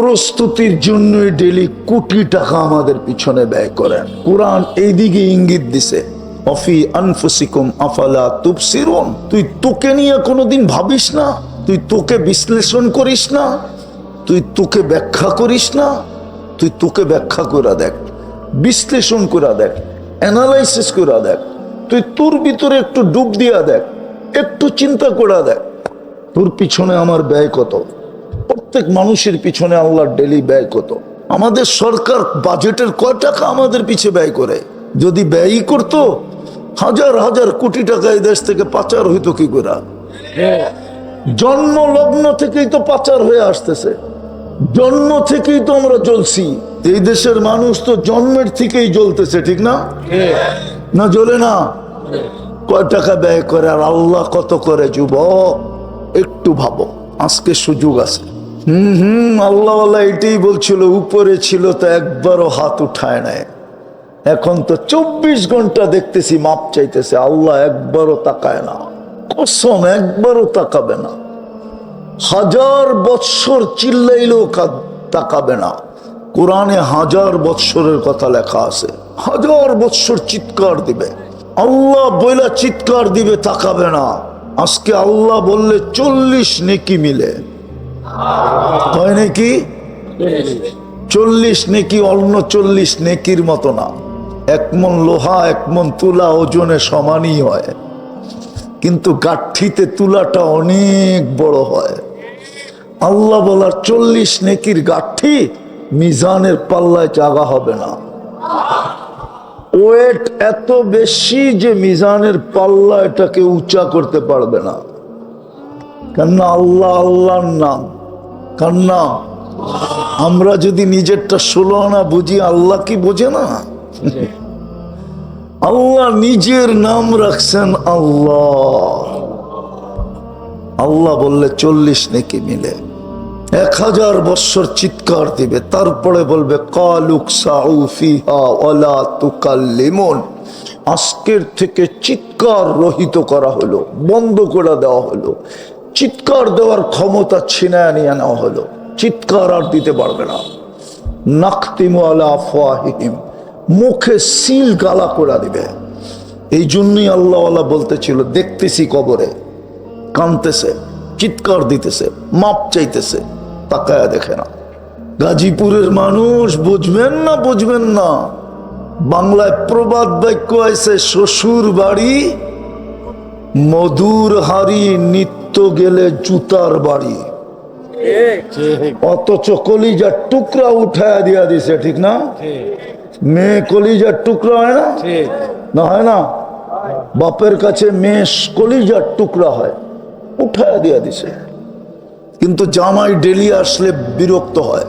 প্রস্তুতির জন্য ডেলি কোটি টাকা আমাদের পিছনে ব্যয় করেন। কোরআন এইদিকে ইঙ্গিত দিছে, অফি আনফুসিকুম আফালা তুবসিরুন তুই তোকে নিয়ে কোনোদিন ভাবিস না তুই তোকে বিশ্লেষণ করিস না তুই তোকে ব্যাখ্যা করিস না তুই তোকে ব্যাখ্যা করে দেখ বিশ্লেষণ করে দেখ অ্যানালাইসিস করে দেখ তুই তোর ভিতরে একটু ডুব দিয়া দেখ একটু চিন্তা করে দেখ তোর পিছনে আমার ব্যয় কত? প্রত্যেক মানুষের পিছনে আল্লাহর ডেলি ব্যয় কত? আমাদের সরকার বাজেটের কয় টাকা আমাদের পিছে ব্যয় করে? যদি ব্যয়ই করতো, হাজার হাজার কোটি টাকা এই দেশ থেকে পাচার হইতো কি করে? জন্ম লগ্ন থেকেই তো পাচার হয়ে আসতেছে। জন্ম থেকেই তো আমরা জ্বলছি। এই দেশের মানুষ তো জন্মের থেকেই জ্বলতেছে, ঠিক না? না জ্বলে না? কয় টাকা ব্যয় করে আর আল্লাহ কত করে, যুবক? একটু ভাবো, আজকে সুযোগ আছে। হুম হুম আল্লাহ এটাই বলছিল, উপরে ছিল তো একবারও হাত উঠায় নেয় এখন তো চব্বিশ ঘণ্টা দেখতেছি, মাপ চাইতেছে, আল্লাহ একবারও তাকায় না। কসম, একবারও তাকাবে না। হাজার বৎসর চিল্লাইলেও তাকাবে না। কোরআনে হাজার বৎসরের কথা লেখা আছে। হাজার বৎসর চিৎকার দিবে। আল্লাহ বইলা চিৎকার দিবে, তাকাবে না। আজকে আল্লাহ বললে চল্লিশ নেকি মিলে। হয় নাকি? চল্লিশ নেকি অন্য চল্লিশ নেকির মতো না। একমন লোহা একমন তুলা ওজনে সমানই হয়। কিন্তু গাঠিতে তুলাটা অনেক বড় হয়। আল্লাহ বলার চল্লিশ নেকির গাঠি মিজানের পাল্লায় জাগা হবে না। ওয়েট এত বেশি যে মিজানের পাল্লা এটাকে উঁচা করতে পারবে না। কেননা আল্লাহ আল্লাহর নাম। কান্না। আমরা যদি নিজেরটা ষোলো আনা বুঝি, আল্লাহ কি বোঝে না? আল্লাহ নিজের নাম রাখছেন আল্লাহ। আল্লাহ বললে চল্লিশ নাকি মিলে। এক হাজার বৎসর চিৎকার দিবে, তারপরে বলবে, কালুক আজকের থেকে চিৎকার রহিত করা হলো, বন্ধ করে দেওয়া হলো। চিৎকার দেওয়ার ক্ষমতা ছিনায় নিয়ে নেওয়া হলো। চিৎকার আর দিতে পারবে না। নাকতিমু আলা আফওয়াহিহিম। মুখে সিল গালা করে দিবে। এই জন্যই আল্লাহ বলতেছিল, দেখতেছি কবরে। কানতেছে, চিৎকার দিতেছে, মাপ চাইতেছে। তাকায়া দেখে না। গাজীপুরের মানুষ বুঝবেন না বুঝবেন না। বাংলায় প্রবাদ বাক্য আছে শ্বশুর বাড়ি মধুর হাড়ি নিত্য গেলে জুতার বাড়ি। অথচ কলিজার টুকরা উঠায়া দিয়া দিছে, ঠিক না? মেয়ে কলিজার টুকরা হয় না? না হয় না? বাপের কাছে মেয়ে কলিজার টুকরা হয়, উঠায়া দিয়া দিছে। কিন্তু জামাই ডেলি আসলে বিরক্ত হয়,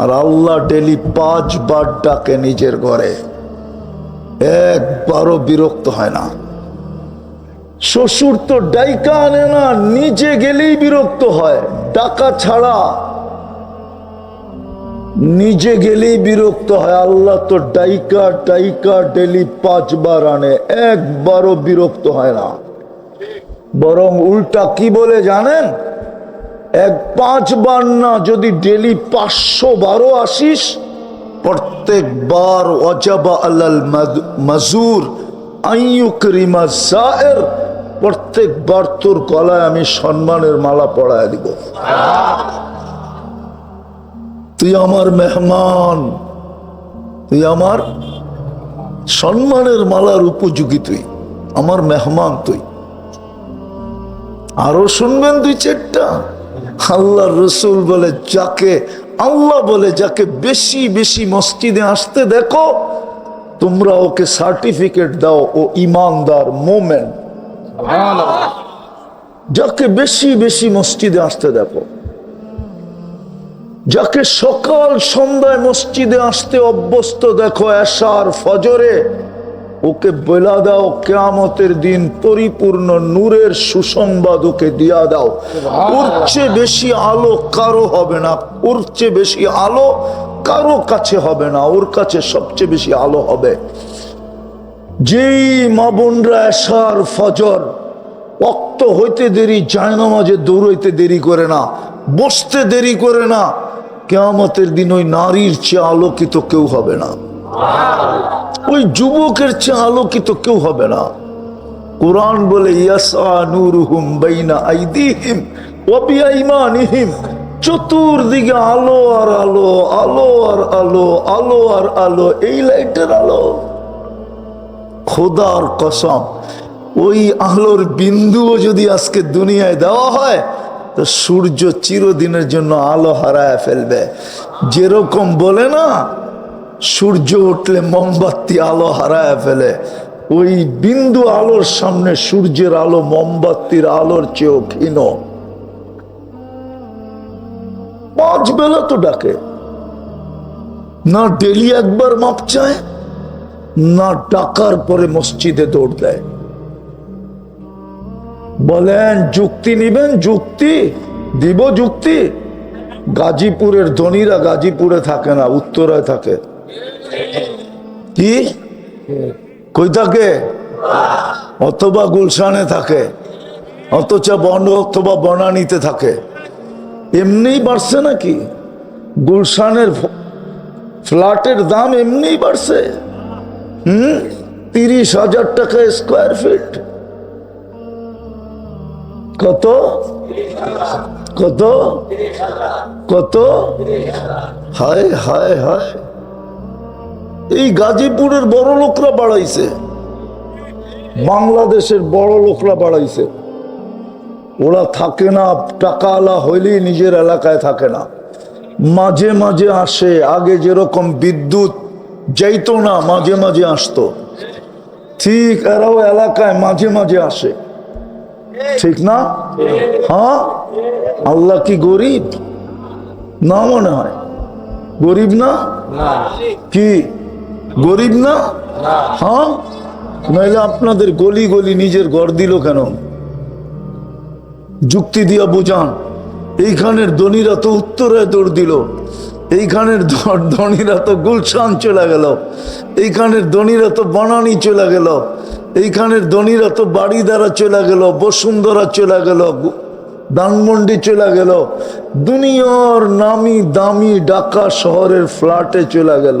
আর আল্লাহ ডেলি পাঁচবার ডাকে নিজের ঘরে। একবারও বিরক্ত হয় না। শ্বশুর তো ডাইকা আনে না, নিজে গেলেই বিরক্ত হয়। ডাকা ছাড়া নিজে গেলেই বিরক্ত হয়। আল্লাহ তো ডাইকা ডাইকা ডেলি পাঁচবার আনে, একবারও বিরক্ত হয় না। বরং উল্টা কি বলে জানেন? এক পাঁচবার না, যদি ডেলি পাঁচশো বারো আসিস, প্রত্যেকবার অজাবা আল্লাল মাদ- রিমা আইয়ুকরিমা জায়ের প্রত্যেকবার তোর গলায় আমি সম্মানের মালা পড়ায় দিব। তুই আমার মেহমান, তুই আমার সম্মানের মালার উপযোগী তুই, আমার মেহমান তুই। আরও শুনবেন দুই চারটা? আল্লাহ রসুল বলে, যাকে আল্লাহ বলে, যাকে বেশি বেশি মসজিদে আসতে দেখো, তোমরা ওকে সার্টিফিকেট দাও, ও ইমানদার মোমেন। যাকে বেশি বেশি মসজিদে আসতে দেখো। যাকে সকাল সন্ধ্যায় মসজিদে আসতে অভ্যস্ত দেখো এশার ফজরে ওকে বলা দাও কেয়ামতের দিন পরিপূর্ণ নূরের সুসংবাদ ওকে দিয়া দাও। ওর চেয়ে বেশি আলো কারও হবে না ওর চেয়ে বেশি আলো কারও কাছে হবে না ওর কাছে সবচেয়ে বেশি আলো হবে। যেই মা বোনরা এশার ফজর অক্ত হইতে দেরি, জায়নামাজে দৌড়াইতে দেরি করে না, বসতে দেরি করে না, কেয়ামতের দিন ওই নারীর চেয়ে আলোকিত কেউ হবে না। ওই যুবকের চেয়ে আলোকিত কেউ হবে না। কোরআন বলে চতুর্দিকে আলো আর আলো আলো আর আলো আলো আর আলো, এই লাইটের আলো। খোদার কসম, ওই আলোর বিন্দুও যদি আজকে দুনিয়ায় দেওয়া হয়, তো সূর্য চিরদিনের জন্য আলো হারায় ফেলবে। যেরকম বলে না, সূর্য উঠলে মোমবাতি আলো হারায় ফেলে। ওই বিন্দু আলোর সামনে সূর্যের আলো মোমবাতির আলোর চেয়েও ক্ষীণ। পাঁচ বেলা তো ডাকে। না ডেলি একবার মাপ চায় না টাকার পরে মসজিদে দৌড় দেয়। বলেন, যুক্তি নিবেন? যুক্তি? দিব যুক্তি? গাজীপুরের ধনীরা গাজীপুরে থাকে না, উত্তরায় থাকে। কি? কই থাকে? অথবা গুলশানে থাকে, অথচ বন অথবা বনানীতে থাকে। এমনিই বাড়ছে নাকি? গুলশানের ফ্ল্যাটের দাম এমনিই বাড়ছে। তিরিশ হাজার টাকা স্কোয়ার ফিট কত? কত? কত? হায় হায় হায়। এই গাজীপুরের বড় লোকরা বাড়াইছে। বাংলাদেশের বড় লোকরা বাড়াইছে। ওরা থাকে না টাকা আলা হইলেই নিজের এলাকায় থাকে না। মাঝে মাঝে আসে, আগে যেরকম বিদ্যুৎ যাইতো না মাঝে মাঝে আসতো। ঠিক এরাও এলাকায় মাঝে মাঝে আসে। ঠিক না? হ্যাঁ? আল্লাহ কি গরিব? না মনে হয়। গরিব না? কি? গরিব না। হ্যাঁ? নাইলে আপনাদের গলি গলি নিজের ঘর দিল কেন? যুক্তি দিয়া বুঝান। এইখানের ধনীরা তো উত্তরায় দৌড় দিল। এইখানের ধনীরা তো গুলশান চলে গেল। এইখানের ধনীরা তো বনানি চলে গেল। এইখানের ধনীরা তো বাড়ি দ্বারা চলে গেল, বসুন্ধরা চলে গেল, ধানমন্ডি চলে গেল। দুনিয়ার নামি দামি ঢাকা শহরের ফ্ল্যাটে চলে গেল।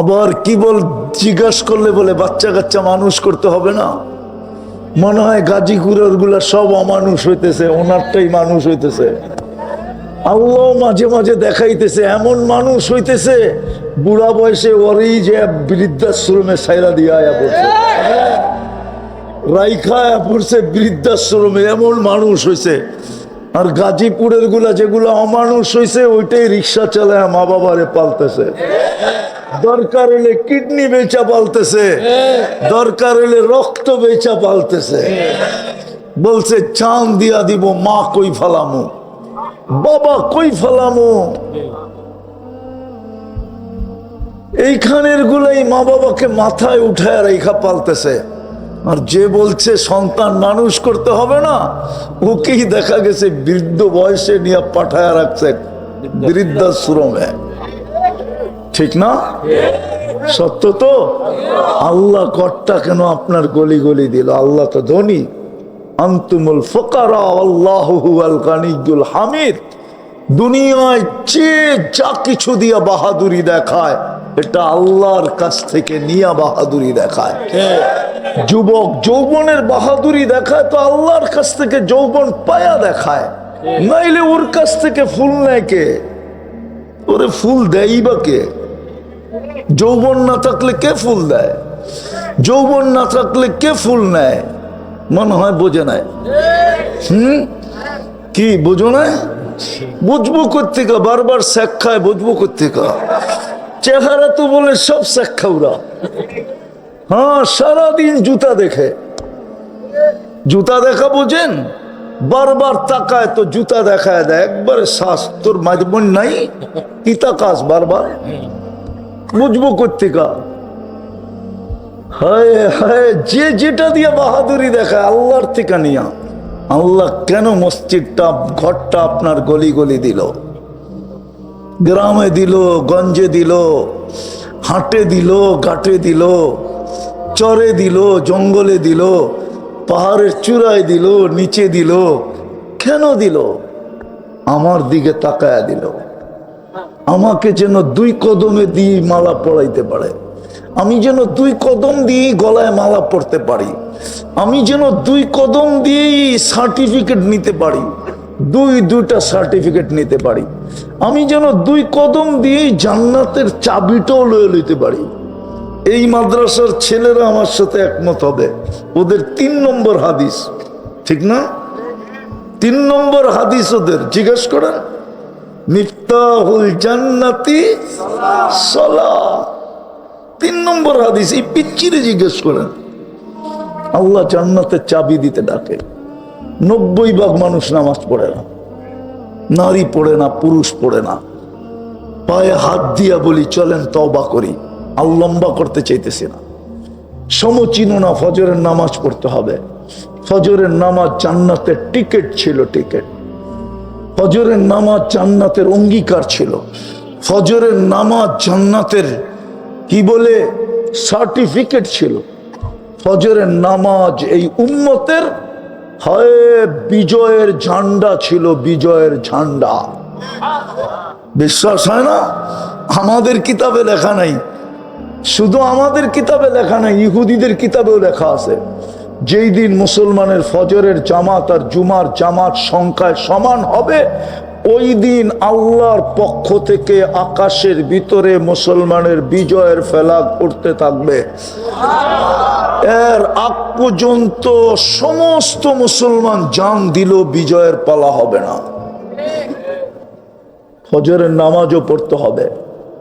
আবার কি বল জিজ্ঞাসা করলে বলে, বাচ্চা কাচ্চা মানুষ করতে হবে না? মনে হয় গাজীপুরেরগুলা সব অমানুষ হইতেছে, ওনারটাই মানুষ হইতেছে। আল্লাহ মাঝে মাঝে দেখাইতেছে, এমন মানুষ হইতেছে, বুড়া বয়সে ওরই যে বৃদ্ধাশ্রমে সাইরা দিয়ে পড়ছে। রাইখা পড়ছে বৃদ্ধাশ্রমে, এমন মানুষ হইছে। আর গাজীপুরেরগুলা যেগুলো অমানুষ হইছে, ওইটাই রিক্সা চালায় মা বাবারে পালতেছে। দরকার হলে কিডনি বেচা পালতেছে, দরকার হলে রক্ত বেচা পালতেছে। বলছে চান দিয়া দিব, মা কই ফালামু? বাবা, কই ফালামু? এইখানের গুলাই মা বাবাকে মাথায় উঠায় রেখা পালতেছে। আর যে বলছে, সন্তান মানুষ করতে হবে না, ওকেই দেখা গেছে বৃদ্ধ বয়সে নিয়ে পাঠায় রাখছে বৃদ্ধাশ্রমে। ঠিক না? সত্য তো? আল্লাহ কর্তা কেন আপনার গলি গলি দিল? আল্লাহ তো ধনী। আন্তুমুল ফকারা আল্লাহ আল হামিদ। দুনিয়ায় যে যা কিছু দিয়া বাহাদুরি দেখায়, এটা আল্লাহর কাছ থেকে নিয়া বাহাদুরি দেখায়। যুবক যৌবনের বাহাদুরি দেখায়, তো আল্লাহর কাছ থেকে যৌবন পায়া দেখায়। নাইলে ওর কাছ থেকে ফুল নেয় কে? ওরে ফুল দেয়ই বা কে? যৌবন না থাকলে কে ফুল দেয়? যৌবন না থাকলে কে ফুল নেয়? মনে হয় বোঝে নাই। হুম? কি, বোঝো না বুঝব কোথেকে বারবার শেখায় বুঝব কোথেকে চেহারা তো বলে সব শেখা ওরা। হ্যাঁ সারাদিন জুতা দেখে। জুতা দেখা বোঝেন? বারবার তাকায় তো জুতা দেখায় দেয়। একবারে শ্বাস, তোর মাঝবন নাই? কি তাকাস বারবার? বুঝব কোথেকা যে যেটা দিয়ে বাহাদুরি দেখায় আল্লাহর থেকে নিয়া। আল্লাহ কেন মসজিদটা, ঘরটা আপনার গলি গলি দিল? গ্রামে দিল, গঞ্জে দিল, হাটে দিল, ঘাটে দিল, চরে দিল, জঙ্গলে দিল, পাহাড়ের চূড়ায় দিল, নিচে দিল, কেন দিল? আমার দিকে তাকায়া দিল। আমাকে যেন দুই কদমে দিয়ে মালা পড়াইতে পারে। আমি যেন দুই কদম দিয়ে গলায় মালা পড়তে পারি। আমি যেন দুই কদম দিয়েই সার্টিফিকেট নিতে পারি। দুই, দুইটা সার্টিফিকেট নিতে পারি। আমি যেন দুই কদম দিয়েই জান্নাতের চাবিটাও লয়ে লইতে পারি। এই মাদ্রাসার ছেলেরা আমার সাথে একমত হবে। ওদের তিন নম্বর হাদিস, ঠিক না? তিন নম্বর হাদিস ওদের, জিজ্ঞেস করেন, মিফতাহুল জান্নাতি সলা তিন নম্বর হাদিস, এই পিচ্চিরে জিজ্ঞেস করেন। আল্লাহ জান্নাতের চাবি দিতে ডাকে। নব্বই ভাগ মানুষ নামাজ পড়ে না। নারী পড়ে না, পুরুষ পড়ে না। পায়ে হাত দিয়া বলি, চলেন তবা করি। আর লম্বা করতে চাইতেছি না। সমচিন না, ফজরের নামাজ পড়তে হবে। ফজরের নামাজ জান্নাতের টিকিট ছিল টিকিট। ফজরের নামাজ জান্নাতের অঙ্গীকার ছিল। ফজরের নামাজ জান্নাতের কি বলে? সার্টিফিকেট ছিল। ফজরের নামাজ এই উম্মতের হয় বিজয়ের ঝান্ডা ছিল, বিজয়ের ঝান্ডা। বিশ্বাস হয় না? আমাদের কিতাবে লেখা নাই। শুধু আমাদের কিতাবে লেখা নাই, ইহুদিদের কিতাবেও লেখা আছে। যেই দিন মুসলমানের ফজরের জামাত আর জুমার জামাত সংখ্যায় সমান হবে ওই দিন আল্লাহর পক্ষ থেকে আকাশের ভিতরে মুসলমানের বিজয়ের ফেলাগ উঠতে থাকবে। এর আগ পর্যন্ত সমস্ত মুসলমান জান দিল বিজয়ের পালা হবে না। ফজরের নামাজও পড়তে হবে।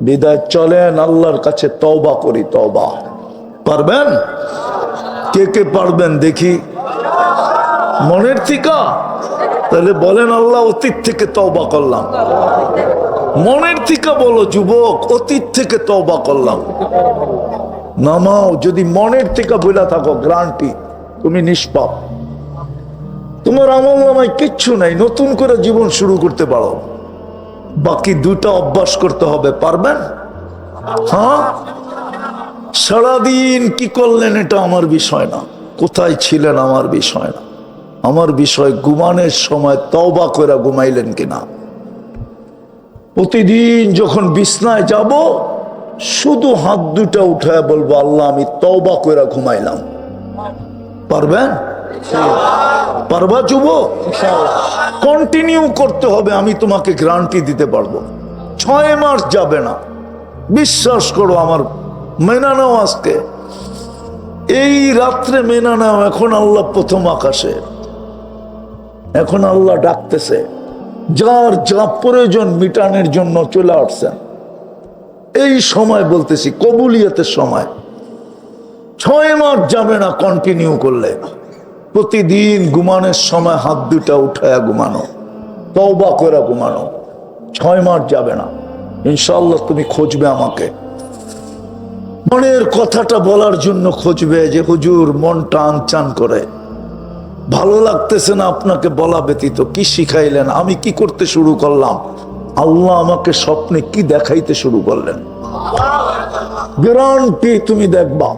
বিদায় চলেন, আল্লাহর কাছে তওবা করি, তওবা। পারবেন? কে কে পারবেন দেখি। মনের থিকা? তাহলে বলেন, আল্লাহ অতীত থেকে তওবা করলাম। মনের থিকা বলো, যুবক, অতীত থেকে তওবা করলাম। নামাও যদি মনের থেকে বইলা থাকো গ্রান্টি তুমি নিষ্পাপ। তোমার আমল নামায় কিচ্ছু নাই, নতুন করে জীবন শুরু করতে পারো। বাকি দুটা অভ্যাস করতে হবে, পারবেন? হ্যাঁ? সারাদিন কি করলেন, এটা আমার বিষয় না। কোথায় ছিলেন, আমার বিষয় না। আমার বিষয়, ঘুমানোর সময় তওবা করে ঘুমাইলেন কিনা? প্রতিদিন যখন বিছনায় যাব, শুধু হাত দুটা উঠায় বলব, আল্লাহ, আমি তবা করে ঘুমাইলাম। পারবেন? পারবা যুবক? কন্টিনিউ করতে হবে, আমি তোমাকে গ্যারান্টি দিতে পারব। ছয় মাস যাবে না। বিশ্বাস করো, আমার মেনা নাও আজকে। এই রাত্রে মেনা নাও, এখন আল্লাহ প্রথম আকাশে। এখন আল্লাহ ডাকতেছে, যার যা প্রয়োজন মিটানের জন্য চলে আসছেন। এই সময় বলতেছি, কবুলিয়তের সময়। ছয় মাস যাবে না কন্টিনিউ করলে। প্রতিদিন ঘুমানোর সময় হাত দুটা উঠায়া ঘুমানো, তওবা করে ঘুমানো। ছয় মাস যাবে না। ইনশাল্লাহ তুমি খুঁজবে আমাকে। মনের কথাটা বলার জন্য খুঁজবে যে হুজুর মনটা আনচান করে। ভালো লাগতেছে না আপনাকে বলা ব্যতীত কি শিখাইলেন? আমি কি করতে শুরু করলাম? আল্লাহ আমাকে স্বপ্নে কি দেখাইতে শুরু করলেন? গ্যারান্টি তুমি দেখবা।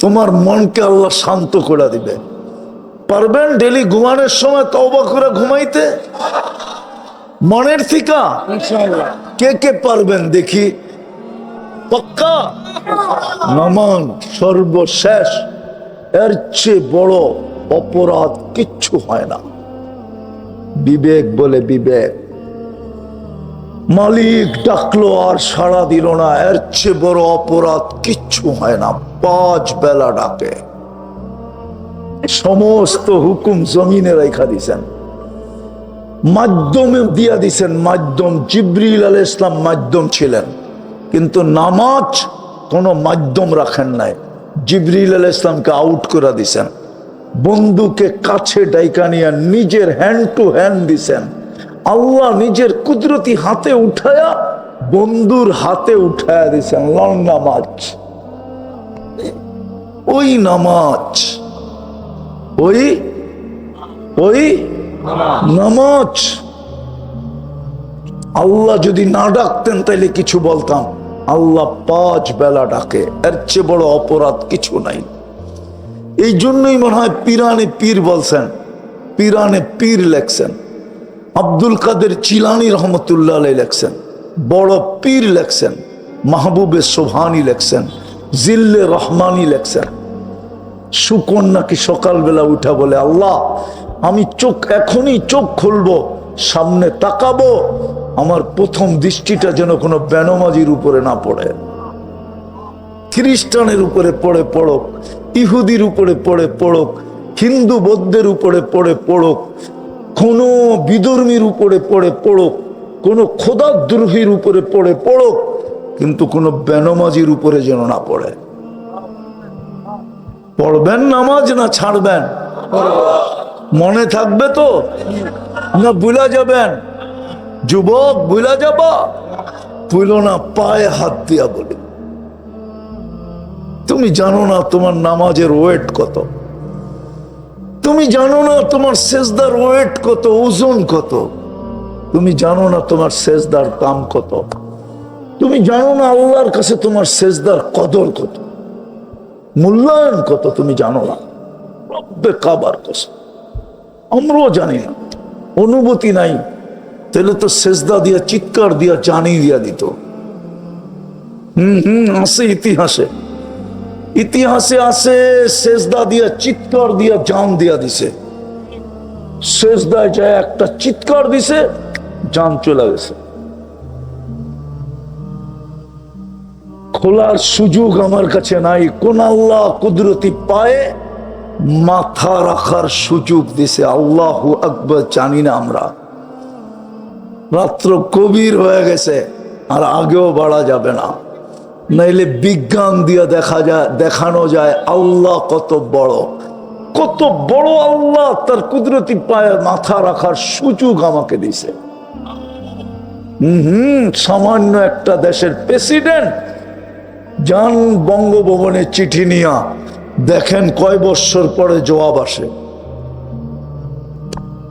তোমার মনকে আল্লাহ শান্ত করে দিবে। পারবেন ডেলি ঘুমানোর সময় তওবা করে ঘুমাইতে? মনের থিকা? কে কে পারবেন দেখি? পক্কা? নামান সর্বশেষ। এর চেয়ে বড় অপরাধ কিচ্ছু হয় না। বিবেক বলে বিবেক। মালিক ডাকলো আর সাড়া দিল না। এর চেয়ে বড় অপরাধ কিচ্ছু হয় না। পাঁচ বেলা ডাকে। সমস্ত হুকুম জমিনে রেখা দিছেন। মাধ্যমে দিয়া দিছেন। মাধ্যম জিব্রিল আল ইসলাম মাধ্যম ছিলেন। কিন্তু নামাজ কোনো মাধ্যম রাখেন নাই। জিবরিল আল ইসলামকে আউট করে দিছেন। বন্ধুকে কাছে ডাইকা নিয়ে নিজের হ্যান্ড টু হ্যান্ড দিছেন। আল্লাহ নিজের কুদরতি হাতে উঠায়া বন্ধুর হাতে উঠায়া দিছেন। লং নামাজ। ওই নামাজ। ওই ওই নামাজ। আল্লাহ যদি না ডাকতেন তাইলে কিছু বলতাম। আল্লাহ পাঁচ বেলা ডাকে, এর চেয়ে বড় অপরাধ কিছু নাই। এই জন্যই মনে হয় পিরানে পীর বলছেন, পিরানে পীর লেখছেন। আব্দুল কাদের চিলানি রহমতুল্লাহ লেখছেন, বড় পীর লেখছেন, মাহবুবে সোভানি লেখছেন, জিল্লে রহমানি লেখছেন। শুকন নাকি সকালবেলা উঠা বলে, আল্লাহ, আমি চোখ, এখনই চোখ খুলবো, সামনে তাকাবো আমার প্রথম দৃষ্টিটা যেন কোনো বেনমাজির উপরে না পড়ে। খ্রিস্টানের উপরে পড়ে পড়ক, ইহুদির উপরে পড়ে পড়ক, হিন্দু বৌদ্ধের উপরে পড়ে পড়ক, কোনো বিধর্মীর উপরে পড়ে পড়ক, কোনো খোদাদ্রোহীর উপরে পড়ে পড়ক, কিন্তু কোনো বেনমাজির উপরে যেন না পড়ে। পড়বেন নামাজ না ছাড়বেন? মনে থাকবে তো? না বুলা যাবেন? যুবক বুলা যাবা? বুলো না, পায়ে হাত দিয়া বলি। তুমি জানো না তোমার নামাজের ওয়েট কত? তুমি জানো না তোমার সেজদার ওয়েট কত, ওজন কত? তুমি জানো না তোমার সেজদার দাম কত? তুমি জানো না আল্লাহর কাছে তোমার সেজদার কদর কত? মূল্যায়ন কত তুমি জানো না? রব্বে কাবার কসম। আমরাও জানি না। অনুভূতি নাই। তাহলে তো সেজদা দিয়া, চিৎকার দিয়া, জানি দিয়া দিত। হুম হুম, আছে ইতিহাসে। ইতিহাসে আছে, সেজদা দিয়া, চিৎকার দিয়া, জান দিয়া দিছে। যায় একটা চিৎকার দিছে, জান চলে গেছে। খোলার সুযোগ আমার কাছে নাই। কোন আল্লাহ কুদরতি পায়ে মাথা রাখার সুযোগ দিছে। আল্লাহ আকবর, জানি না আমরা। রাত্র কবির হয়ে গেছে, আর আগেও বাড়া যাবে না। নাইলে বিজ্ঞান দিয়ে দেখা যায়, দেখানো যায়, আল্লাহ কত বড়। কত বড় আল্লাহ তার কুদরতি পায়ে মাথা রাখার সুযোগ আমাকে দিছে হম, সামান্য একটা দেশের প্রেসিডেন্ট যান বঙ্গভবনে চিঠি নিয়া দেখেন কয় বৎসর পরে জবাব আসে।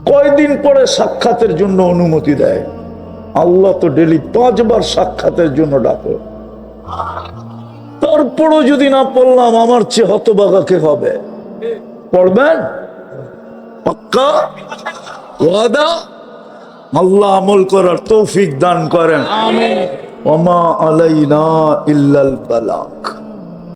কয়দিন পরে সাক্ষাতের জন্য অনুমতি দেয়? আল্লাহ তো ডেলি পাঁচবার সাক্ষাতের জন্য ডাকে। তারপরও যদি না পড়লাম আমার চেয়ে হতবাগা কে হবে? পড়বেন? পাক্কা? ওয়াদা? আল্লাহ আমল করার তৌফিক দান করেন। ওমা আলাইনা ইল্লাল বালাক।